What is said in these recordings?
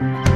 thank you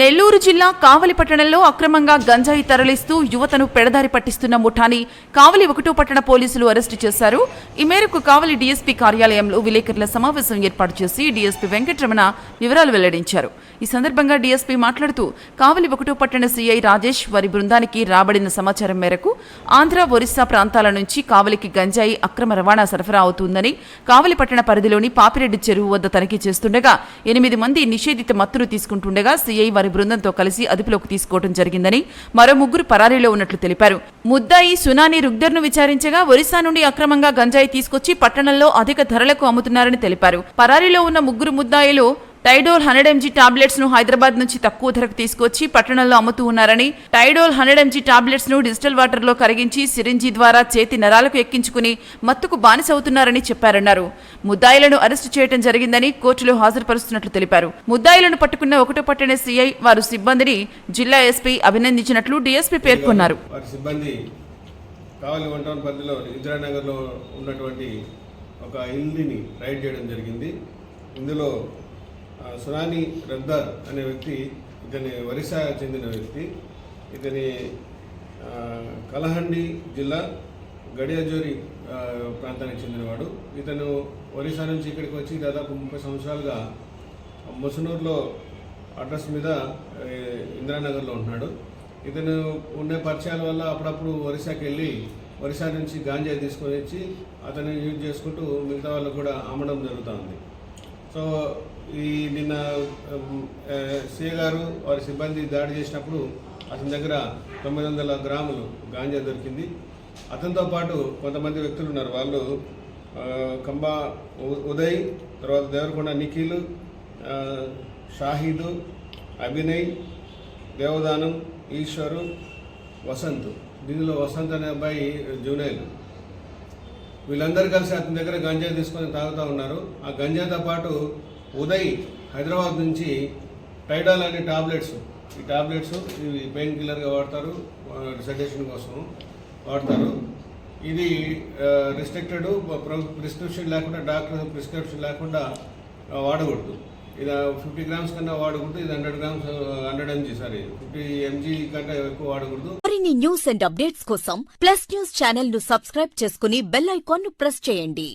Nellore జిల్లా కావలి పట్టణంలో అక్రమంగా గంజాయి తరలిస్తూ యువతను పెడదారి పట్టిస్తున్న ముఠాని కావలి ఒకటో పట్టణ పోలీసులు అరెస్టు చేశారు. ఈ మేరకు కావలి డీఎస్పీ కార్యాలయంలో విలేకరుల సమావేశం ఏర్పాటు చేసి డీఎస్పీ వెంకటరమణ వివరాలు వెల్లడించారు. ఈ సందర్భంగా డీఎస్పీ మాట్లాడుతూ కావలి ఒకటో పట్టణ సీఐ రాజేష్ వారి బృందానికి రాబడిన సమాచారం మేరకు ఆంధ్ర ఒరిస్సా ప్రాంతాల నుంచి కావలికి గంజాయి అక్రమ రవాణా సరఫరా అవుతుందని కావలి పట్టణ పరిధిలోని పాపిరెడ్డి చెరువు వద్ద తనిఖీ చేస్తుండగా ఎనిమిది మంది నిషేధిత మత్తులు తీసుకుంటుండగా సీఐ వారి బృందంతో కలిసి అదుపులోకి తీసుకోవడం జరిగిందని మరో ముగ్గురు పరారీలో ఉన్నట్లు తెలిపారు. ముద్దాయి సునాని రుగ్దర్ను విచారించగా ఒరిస్సా నుండి అక్రమంగా గంజాయి తీసుకొచ్చి పట్టణంలో అధిక ధరలకు అమ్ముతున్నారని తెలిపారు. పరారీలో ఉన్న ముగ్గురు ముద్దాయిలు టైడోల్ హండ్రెడ్ ఎంజీ టాబ్లెట్స్ను హైదరాబాద్ నుంచి తక్కువ ధరకు తీసుకొచ్చి పట్టణంలో అమ్ముతూ ఉన్నారని టైడోల్ హండ్రెడ్ ఎంజీ టాబ్లెట్స్ను డిజిటల్ వాటర్లో కరిగించి సిరింజీ ద్వారా చేతి నరాలకు ఎక్కించుకుని మత్తుకు బానిసవుతున్నారని చెప్పారన్నారు. ముద్దాయిలను అరెస్టు చేయడం జరిగిందని కోర్టులో హాజరుపరుస్తున్నట్లు తెలిపారు. ముద్దాయిలను పట్టుకున్న ఒకటో పట్టణ సీఐ వారు సిబ్బందిని జిల్లా ఎస్పీ అభినందించినట్లు డీఎస్పీ పేర్కొన్నారు. కావలి వన్ టౌన్ పరిధిలో ఇందిరానగర్లో ఉన్నటువంటి ఒక ఇల్లుని రైడ్ చేయడం జరిగింది. ఇందులో సునాని రద్దార్ అనే వ్యక్తి ఇతని ఒరిస్సా చెందిన వ్యక్తి ఇతని కలహండి జిల్లా గడియాజోరి ప్రాంతానికి చెందినవాడు. ఇతను ఒరిస్సా నుంచి ఇక్కడికి వచ్చి దాదాపు ముప్పై సంవత్సరాలుగా ముసనూరులో అడ్రస్ మీద ఇందిరానగర్లో ఉంటున్నాడు. ఇతను ఉండే పరిచయాల వల్ల అప్పుడప్పుడు ఒరిస్సాకి వెళ్ళి ఒరిస్సా నుంచి గాంజా తీసుకొని వచ్చి అతను యూజ్ చేసుకుంటూ మిగతా వాళ్ళకు కూడా అమ్మడం జరుగుతుంది సో ఈ నిన్న సీఏ గారు వారి సిబ్బంది దాడి చేసినప్పుడు అతని దగ్గర తొమ్మిది వందల గ్రాములు గాంజా దొరికింది. అతనితో పాటు కొంతమంది వ్యక్తులు ఉన్నారు. వాళ్ళు కంబా ఉ- ఉదయ్ తర్వాత దేవరకొండ నిఖిల్ షాహీదు అభినయ్ దేవదానం ఈశ్వరు వసంత్. దీనిలో వసంత్ అనే అబ్బాయి జూనైల్ వీళ్ళందరూ కలిసి అతని దగ్గర గంజా తీసుకొని తాగుతూ ఉన్నారు. ఆ గంజాతో పాటు ఉదయ్ హైదరాబాద్ నుంచి టైడాల్ అనే టాబ్లెట్స్ ఈ టాబ్లెట్స్ ఇవి పెయిన్ కిల్లర్గా వాడతారు సెడేషన్ కోసం వాడతారు. ఇది రిస్ట్రిక్టెడ్ ప్రిస్క్రిప్షన్ లేకుండా డాక్టర్ ప్రిస్క్రిప్షన్ లేకుండా వాడకూడదు. ఇది ఫిఫ్టీ గ్రామ్స్ కన్నా వాడకూడదు ఇది hundred grams hundred MG sorry fifty MG కంటే ఎక్కువ వాడకూడదు మరిన్ని న్యూస్ అండ్ అప్డేట్స్ కోసం ప్లస్ న్యూస్ ఛానల్ను సబ్స్క్రైబ్ చేసుకుని బెల్ ఐకాన్ను ప్రెస్ చేయండి.